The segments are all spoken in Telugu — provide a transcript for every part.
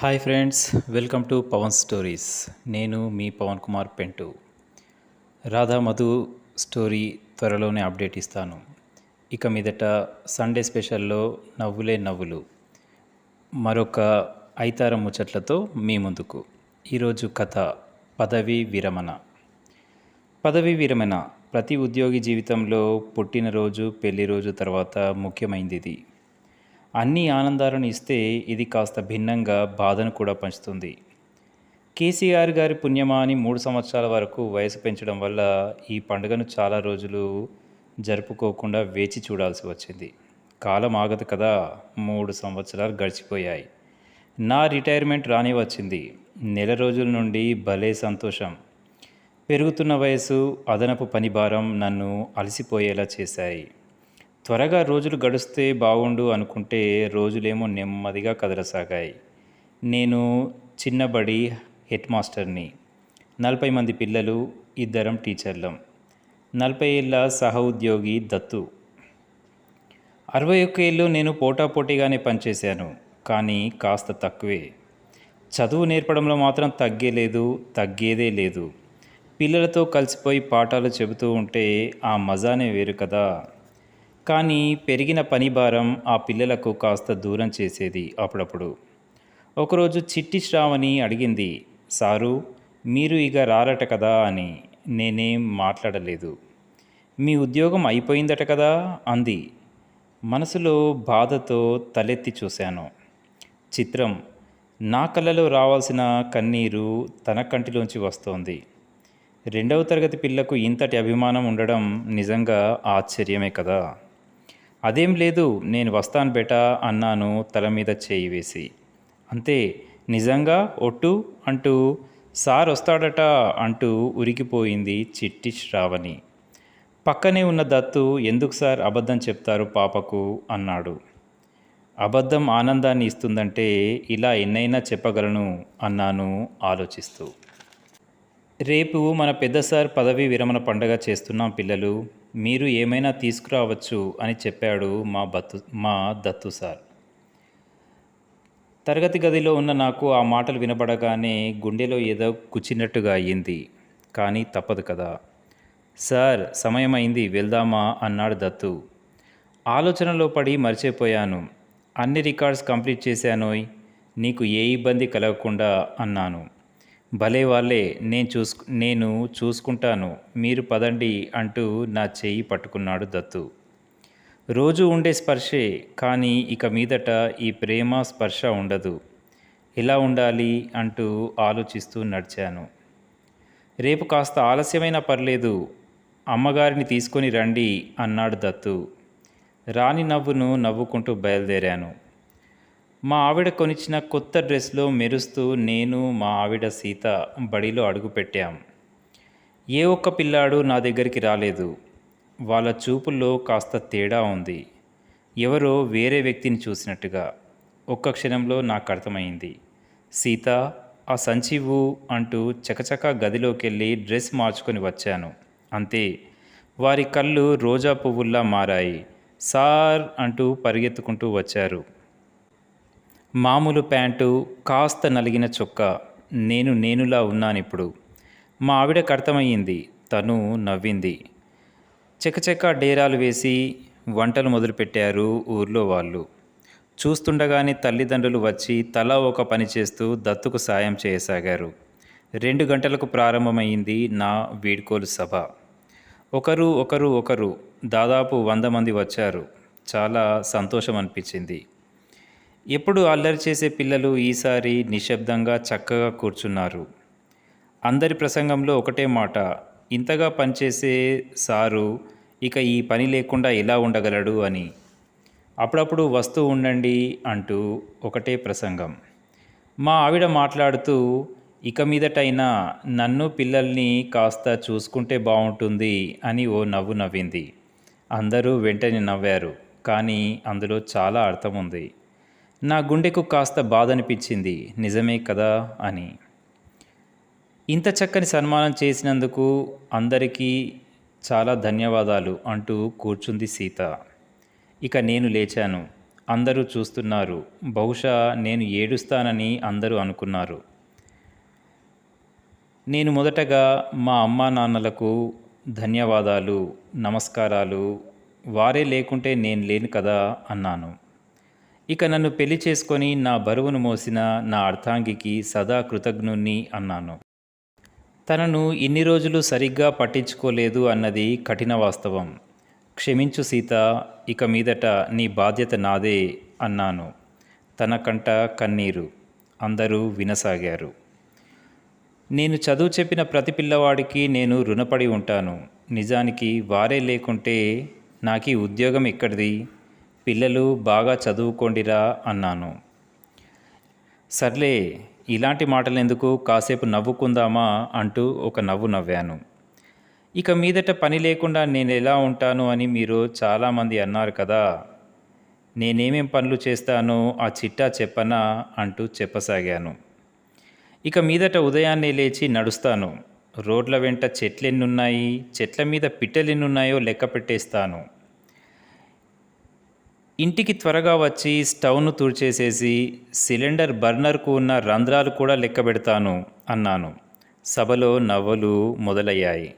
Hi friends welcome to Pavan stories. నేను మీ పవన్ కుమార్ పెంటు. రాధా మధు స్టోరీ త్వరలోనే అప్డేట్ ఇస్తాను. ఇక మీదట సండే స్పెషల్లో నవ్వులే నవ్వులు. మరొక ఐతార ముచ్చట్లతో మీ ముందుకు. ఈరోజు కథ పదవి విరమణ. పదవి విరమణ ప్రతి ఉద్యోగి జీవితంలో పుట్టినరోజు పెళ్ళి రోజు తర్వాత ముఖ్యమైనది అన్ని ఆనందాలను ఇస్తే ఇది కాస్త భిన్నంగా బాధను కూడా పంచుతుంది. కేసీఆర్ గారి పుణ్యమా అని మూడు సంవత్సరాల వరకు వయసు పెంచడం వల్ల ఈ పండుగను చాలా రోజులు జరుపుకోకుండా వేచి చూడాల్సి వచ్చింది. కాలం ఆగదు కదా మూడు సంవత్సరాలు గడిచిపోయాయి. నా రిటైర్మెంట్ రాని వచ్చింది. నెల రోజుల నుండి భలే సంతోషం. పెరుగుతున్న వయసు అదనపు పని భారం నన్ను అలసిపోయేలా చేశాయి. త్వరగా రోజులు గడిస్తే బాగుండు అనుకుంటే రోజులేమో నెమ్మదిగా కదలసాగాయి. నేను చిన్నబడి హెడ్ మాస్టర్ని నలభై మంది పిల్లలు ఇద్దరం టీచర్లం. నలభై ఏళ్ళ సహ ఉద్యోగి దత్తు. అరవై ఒక్క ఏళ్ళు నేను పోటాపోటీగానే పనిచేశాను కానీ కాస్త తక్కువే. చదువు నేర్పడంలో మాత్రం తగ్గేలేదు తగ్గేదే లేదు. పిల్లలతో కలిసిపోయి పాఠాలు చెబుతూ ఉంటే ఆ మజానే వేరు కదా. కానీ పెరిగిన పని భారం ఆ పిల్లలకు కాస్త దూరం చేసేది అప్పుడప్పుడు. ఒకరోజు చిట్టి శ్రావణి అడిగింది సారు మీరు ఇక రారట కదా? అని. నేనేం మాట్లాడలేదు. మీ ఉద్యోగం అయిపోయిందట కదా? అంది. మనసులో బాధతో తలెత్తి చూశాను. చిత్రం నా కళ్ళలో రావాల్సిన కన్నీరు తన కంటిలోంచి వస్తోంది. రెండవ తరగతి పిల్లకు ఇంతటి అభిమానం ఉండడం నిజంగా ఆశ్చర్యమే కదా? అదేం లేదు నేను వస్తాను బేటా అన్నాను తల మీద చేయి వేసి. అంతే నిజంగా ఒట్టు? అంటూ సార్ వస్తాడట అంటూ ఉరికిపోయింది చిట్టి శ్రావణి. పక్కనే ఉన్న దత్తు ఎందుకు సార్ అబద్ధం చెప్తారు పాపకు? అన్నాడు. అబద్ధం ఆనందాన్ని ఇస్తుందంటే ఇలా ఎన్నైనా చెప్పగలను అన్నాను ఆలోచిస్తూ. రేపు మన పెద్ద సార్ పదవీ విరమణ పండగ చేస్తున్నాం పిల్లలు మీరు ఏమైనా తీసుకురావచ్చు అని చెప్పాడు మా బత్తు మా దత్తు సార్. తరగతి గదిలో ఉన్న నాకు ఆ మాటలు వినపడగానే గుండెలో ఏదో కుచ్చినట్టుగా అయ్యింది. కానీ తప్పదు కదా. సార్ సమయం అయింది వెళ్దామా అన్నాడు దత్తు. ఆలోచనలో పడి మర్చిపోయాను. అన్ని రికార్డ్స్ కంప్లీట్ చేశానోయ్ నీకు ఏ ఇబ్బంది కలగకుండా అన్నాను. భలే వాళ్ళే నేను చూసు నేను చూసుకుంటాను మీరు పదండి అంటూ నా చెయ్యి పట్టుకున్నాడు దత్తు. రోజు ఉండే స్పర్శే కానీ ఇక మీదట ఈ ప్రేమ స్పర్శ ఉండదు. ఎలా ఉండాలి అంటూ ఆలోచిస్తూ నడిచాను. రేపు కాస్త ఆలస్యమైనా పర్లేదు అమ్మగారిని తీసుకొని రండి అన్నాడు దత్తు. రాని నవ్వును నవ్వుకుంటూ బయలుదేరాను. మా ఆవిడ కొనిచ్చిన కొత్త డ్రెస్లో మెరుస్తూ నేను మా ఆవిడ సీత బడిలో అడుగుపెట్టాం ఏ ఒక్క పిల్లాడు నా దగ్గరికి రాలేదు. వాళ్ళ చూపుల్లో కాస్త తేడా ఉంది. ఎవరో వేరే వ్యక్తిని చూసినట్టుగా. ఒక్క క్షణంలో నాకు అర్థమైంది. సీత ఆ సంచివు అంటూ చకచక గదిలోకి వెళ్ళి డ్రెస్ మార్చుకొని వచ్చాను. అంతే. వారి కళ్ళు రోజా పువ్వుల్లా మారాయి. సార్ అంటూ పరిగెత్తుకుంటూ వచ్చారు. మామూలు ప్యాంటు కాస్త నలిగిన చొక్క నేను నేనులా ఉన్నానిప్పుడు. మా ఆవిడకు అర్థమయ్యింది తను నవ్వింది. చెక్కచెక్క డేరాలు వేసి వంటలు మొదలుపెట్టారు ఊర్లో వాళ్ళు. చూస్తుండగానే తల్లిదండ్రులు వచ్చి తలా ఒక పని చేస్తూ దత్తుకు సాయం చేయసాగారు. రెండు గంటలకు ప్రారంభమైంది నా వీడ్కోలు సభ. ఒకరు ఒకరు ఒకరు దాదాపు వంద మంది వచ్చారు. చాలా సంతోషం అనిపించింది ఎప్పుడు అల్లరి చేసే పిల్లలు ఈసారి నిశ్శబ్దంగా చక్కగా కూర్చున్నారు. అందరి ప్రసంగంలో ఒకటే మాట ఇంతగా పనిచేసే సారు ఇక ఈ పని లేకుండా ఎలా ఉండగలడు? అని. అప్పుడప్పుడు వస్తూ ఉండండి అంటూ ఒకటే ప్రసంగం. మా ఆవిడ మాట్లాడుతూ ఇక మీదటైనా నన్ను పిల్లల్ని కాస్త చూసుకుంటే బాగుంటుంది అని ఓ నవ్వు నవ్వింది. అందరూ వెంటనే నవ్వారు కానీ అందులో చాలా అర్థం ఉంది నా గుండెకు కాస్త బాధ అనిపించింది నిజమే కదా? అని. ఇంత చక్కని సన్మానం చేసినందుకు అందరికీ చాలా ధన్యవాదాలు అంటూ కూర్చుంది సీత. ఇక నేను లేచాను. అందరూ చూస్తున్నారు. బహుశా నేను ఏడుస్తానని అందరూ అనుకున్నారు. నేను మొదటగా మా అమ్మా నాన్నలకు ధన్యవాదాలు నమస్కారాలు. వారే లేకుంటే నేను లేను కదా? అన్నాను. ఇక నన్ను పెళ్ళి చేసుకొని నా బరువును మోసిన నా అర్థాంగికి సదా కృతజ్ఞుణ్ణి అన్నాను. తనను ఇన్ని రోజులు సరిగ్గా పట్టించుకోలేదు అన్నది కఠిన వాస్తవం. క్షమించు సీత ఇక మీదట నీ బాధ్యత నాదే అన్నాను. తన కంట కన్నీరు. అందరూ వినసాగారు. నేను చదువు చెప్పిన ప్రతి పిల్లవాడికి నేను రుణపడి ఉంటాను. నిజానికి వారే లేకుంటే నాకు ఈ ఉద్యోగం ఎక్కడిది? పిల్లలు బాగా చదువుకోండిరా అన్నాను. సర్లే ఇలాంటి మాటలు ఎందుకు కాసేపు నవ్వుకుందామా? అంటూ ఒక నవ్వు నవ్వాను. ఇక మీదట పని లేకుండా నేను ఎలా ఉంటాను అని మీరు చాలామంది అన్నారు కదా. నేనేమేం పనులు చేస్తానో ఆ చిట్టా చెప్పనా? అంటూ చెప్పసాగాను. ఇక మీదట ఉదయాన్నే లేచి నడుస్తాను. రోడ్ల వెంట చెట్లెన్నున్నాయి? చెట్ల మీద పిట్టెలెన్నున్నాయో లెక్క పెట్టేస్తాను. ఇంటికి త్వరగా వచ్చి స్టవ్ను తుడిచేసేసి సిలిండర్ బర్నర్కు ఉన్న రంధ్రాలు కూడా లెక్క పెడతాను అన్నాను. సభలో నవ్వులు మొదలయ్యాయి.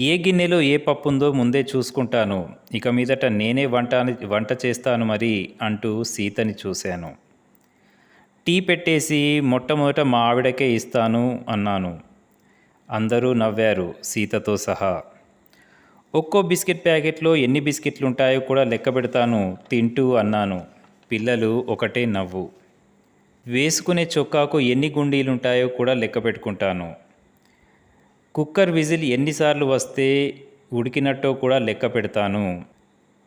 ఏ గిన్నెలో ఏ పప్పు ఉందో ముందే చూసుకుంటాను. ఇక మీదట నేనే వంట వంట చేస్తాను మరి అంటూ సీతని చూశాను. టీ పెట్టేసి మొట్టమొదట మా ఆవిడకే ఇస్తాను అన్నాను. అందరూ నవ్వారు సీతతో సహా. ఒక్కో బిస్కెట్ ప్యాకెట్లో ఎన్ని బిస్కెట్లు ఉంటాయో కూడా లెక్క పెడతాను తింటూ అన్నాను. పిల్లలు ఒకటే నవ్వు. వేసుకునే చొక్కాకు ఎన్ని గుండీలు ఉంటాయో కూడా లెక్క పెట్టుకుంటాను. కుక్కర్ విజిల్ ఎన్నిసార్లు వస్తే ఉడికినట్టో కూడా లెక్క పెడతాను.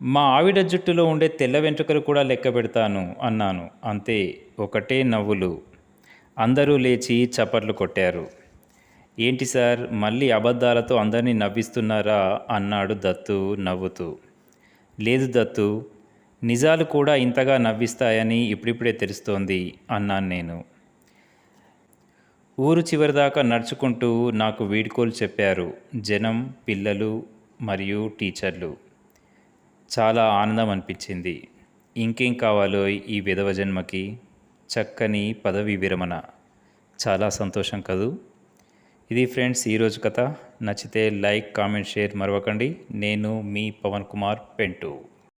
మా ఆవిడ జుట్టులో ఉండే తెల్ల వెంట్రుకలు కూడా లెక్క పెడతాను అన్నాను. అంతే ఒకటే నవ్వులు. అందరూ లేచి చప్పట్లు కొట్టారు. ఏంటి సార్ మళ్ళీ అబద్ధాలతో అందరినీ నవ్విస్తున్నారా? అన్నాడు దత్తు నవ్వుతూ. లేదు దత్తు నిజాలు కూడా ఇంతగా నవ్విస్తాయని ఇప్పుడిప్పుడే తెలుస్తోంది అన్నాను నేను. ఊరు చివరిదాకా నడుచుకుంటూ నాకు వీడ్కోలు చెప్పారు జనం పిల్లలు మరియు టీచర్లు. చాలా ఆనందం అనిపించింది. ఇంకేం కావాలో ఈ విధవ జన్మకి? చక్కని పదవి విరమణ. చాలా సంతోషం కదూ? ఇది ఫ్రెండ్స్ ఈరోజు కథ. నచ్చితే లైక్ కామెంట్ షేర్ మరవకండి. నేను మీ పవన్ కుమార్ పెంటూ.